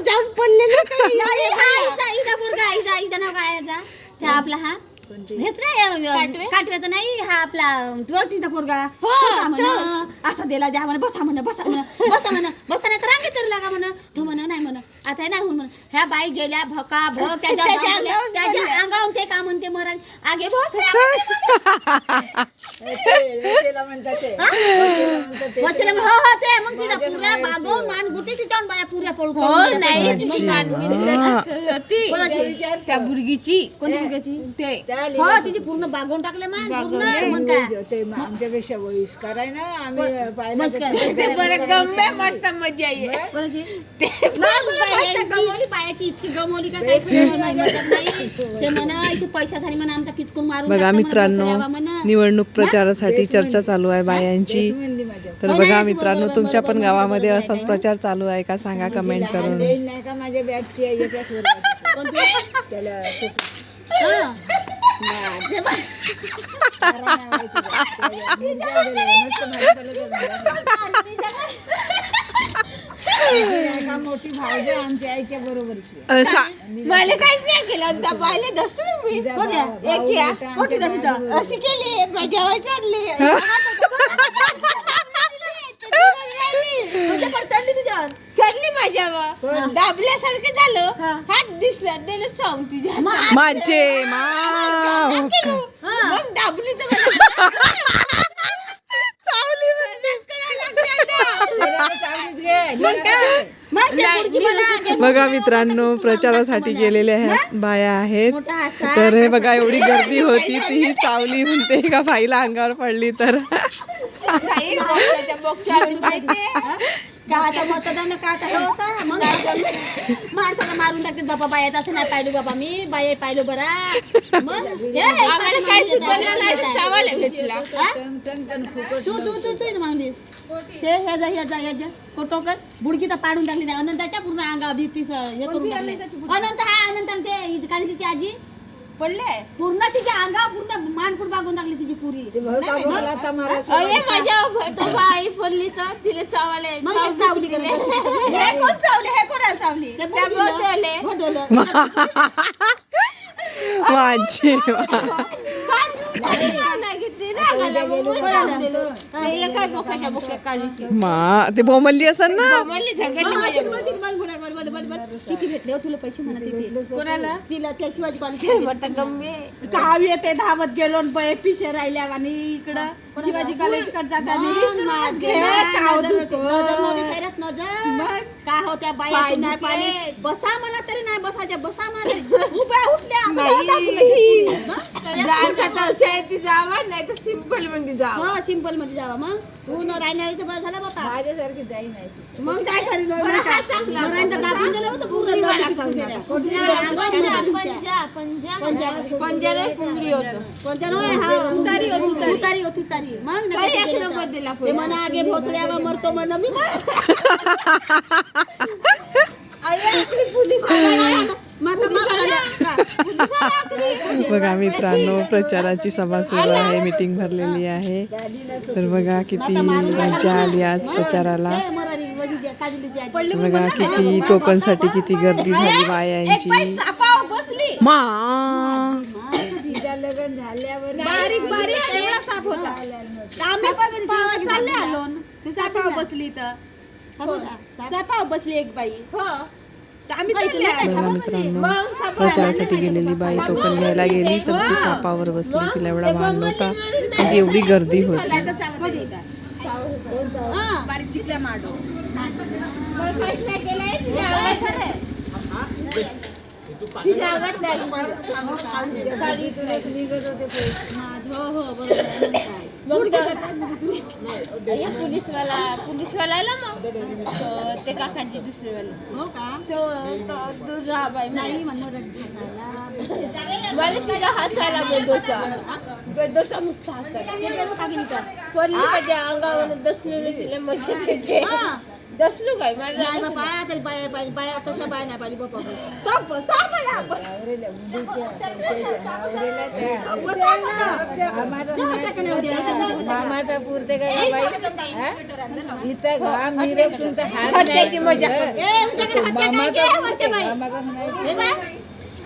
जाऊन पडले ना आपला हा. हेच नाही काटव्याचा नाही हा आपला वरतीचा पोरगा. हो, म्हण असा दिला द्या म्हण बसा म्हण बसा म्हण बसा म्हण बसा नाही तर रांगेत तरी लागा म्हण तो म्हण नाही म्हण. आता नाही होऊन म्हण. ह्या बाई गेल्या भका भक त्याच्या त्याच्या अंगावर- त्याच्या ते का म्हणते मरण? आगे बोस वचले हो हो मग तिला पुऱ्या बागवून मान गुटी तिच्यावर बाया पुऱ्या पडू हो नाही ती? त्या कोणत्या हो तिची पूर्ण बागवून टाकले मान पूर्ण मग काय आमच्यापेक्षा आहे ना आम्ही पाहिलं बरं गंबे मजा इतकी गमवली का म्हणा इथे पैशासाठी म्हणा आमचा पिचकून मारून बघा मित्रांनो. निवडणूक प्रचारासाठी चर्चा चालू आहे बायांची तर बघा मित्रांनो तुमच्या पण गावामध्ये असाच प्रचार चालू आहे का सांगा कमेंट करून देईल नाही का माझ्या बॅटची आहे एकाच वर्गाची. कोणती? त्याला हा. एका मोठी भावज आमच्या आईच्या बरोबरची अ, सा- मला काहीच नाही केलं त्या बायले दर्शन मी तिचा कोण आहे? भाऊ- एक या मोठा मोठी आमच्या झाली तर. बाजूला. अशी केली माझ्या वय चालली तुझ्या पण चढली तुझ्यावर चढली माझ्यावर दाबल्यासारखं झालं हा. हात दिसला चावून तुझ्या माझे माव मग दाबली तर मला चावली म्हणते. तिला चांगलीच घे. तिला काय? मग त्या पोरगी म्हणा, ते बघा मित्रांनो प्रचारासाठी गेलेल्या ह्या बाया आहेत. मोठा हात तर हे बघा एवढी गर्दी होती ती चावली म्हणते. का बाईला अंगावर पडली तर. नाही, माहितीये? का आता मतदान का आता हो असा? मग माणसाला मारून टाकते बाबा बाया असं नाही पाहिलं बाबा मी बाया पाहिलं बरा. मग हे, आम्हाला काही सुचलं नाही तर हा? चावायला भेटला टन टन टन फुकट तू तू तू तू मागलीस ते ह्या जा ह्या जा ह्या जा. फोटो कर. बुडकी तर पाडून टाकली नाही. अनंताच्या पूर्ण अंगा बीपी हे करून टाकले. अनंत हा अनंत आणि ते काली तिची आजी. पडले? पूर्ण तिच्या अंगा पूर्ण मानपूर बागून टाकली तिची पुरी. अरे माझ्या तो आई पडली तर तिला मग चावली नाही? हे कोण चावले? हे कोणाला चावली. माझे मा-. ते एका बोकाच्या बोक्या काढीशी. मा ते बोमल्ली असन ना? झगडली माझ्या किती भेटले हो तुला पैसे म्हणा तिथे? कोणाला? तिला त्या शिवाजी कॉलेज धावत गेलो बये पिशे राहिल्या आणि इकडं शिवाजी कॉलेजकडे जाताना का हो त्या बाया पाय नाही. पाणी बसा म्हणा तरी नाही बसायच्या बसा म्हणा उभ्या उठल्या. नाही. तर शाळेत जावा नाही तर सिंपलमध्ये जावा. हो सिंपलमध्ये जावा मग. तू न राहणार तर झाला बाबा. माझ्यासारखी जाई नाही. मग काय करीन? पंजाला पुंगरी हा, मग नका एक नंबर दिला ते म्हणा आगे भोसड्यावर मरतो म्हणा मी बघा मित्रांनो प्रचाराची सभा सुरू आहे मीटिंग भरलेली आहे. तर बघा किती मजा आली आज प्रचाराला. बघा किती टोकनसाठी किती गर्दी झाली बायांची बसली मा तिचं लग्न झाल्यावर बारीक बारीक एवढा साप होता. आम्ही पावात चालले आलो. सापाव बसली तर सापाव बसली एक बाई. हो. बघा मित्रांनो प्रचारासाठी गेलेली बाई टोकन घ्यायला गेली तर ती सापावर बसली तिला एवढा भान नव्हता पण एवढी गर्दी होती. पोलीसवाला पोलीसवाला मग ते काकांची दुसरीवाला हो. का तो बाई नाही मला तिला हसायला बेदोचा बेदोचा मस्त हसायला पोरली माझ्या अंगावर दसलेलं तिला मजा येते दस लोग आए मैं लाइन में पाया कल पाया पाया पाया आता सब आया ना पाली बहुत पापा सब सब आया बस अब बस आ ना हमारा ना क्या करने वाले हैं मामा तो पूर्ते का भाई हाँ इतना गांव को तो हाथ नहीं है मजा ए मुझे कर हाथ नहीं है वर्षे भाई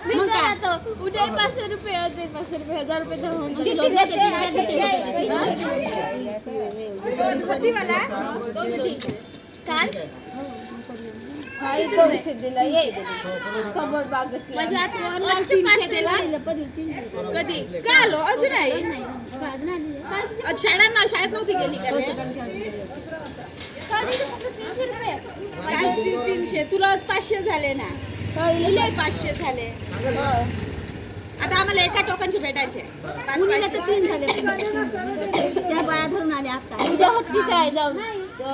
मिलता तो उधर पांच सौ रुपए और दस पांच सौ रुपए हजार रुपए तो काल म्हणजे कधी का आलो अजून आहे शाळा ना शाळेत नव्हती गेली का? तीनशे तुला आज पाचशे झाले. ना पाचशे झाले आता आम्हाला एका टोकनचे भेटायचे तीन झाले. त्या बाया धरून आल्या आता. उद्या हत्ती काय जाऊ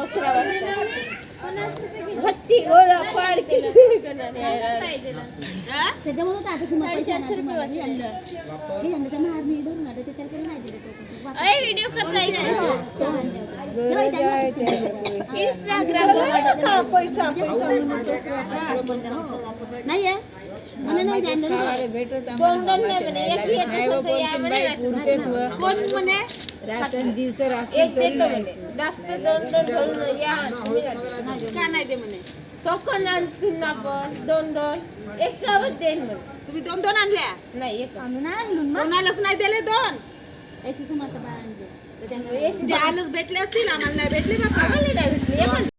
अकरा वाजता हत्ती गोळा पाड पैसे. वापस अय व्हिडिओ करता इंस्टाग्राम पैसा मला नाही दिवस दोन एक देईन तुम्ही आणल्या? नाही एक. कोणालाच नाही दिले भेटले असतील आम्हाला नाही भेटले बाबा.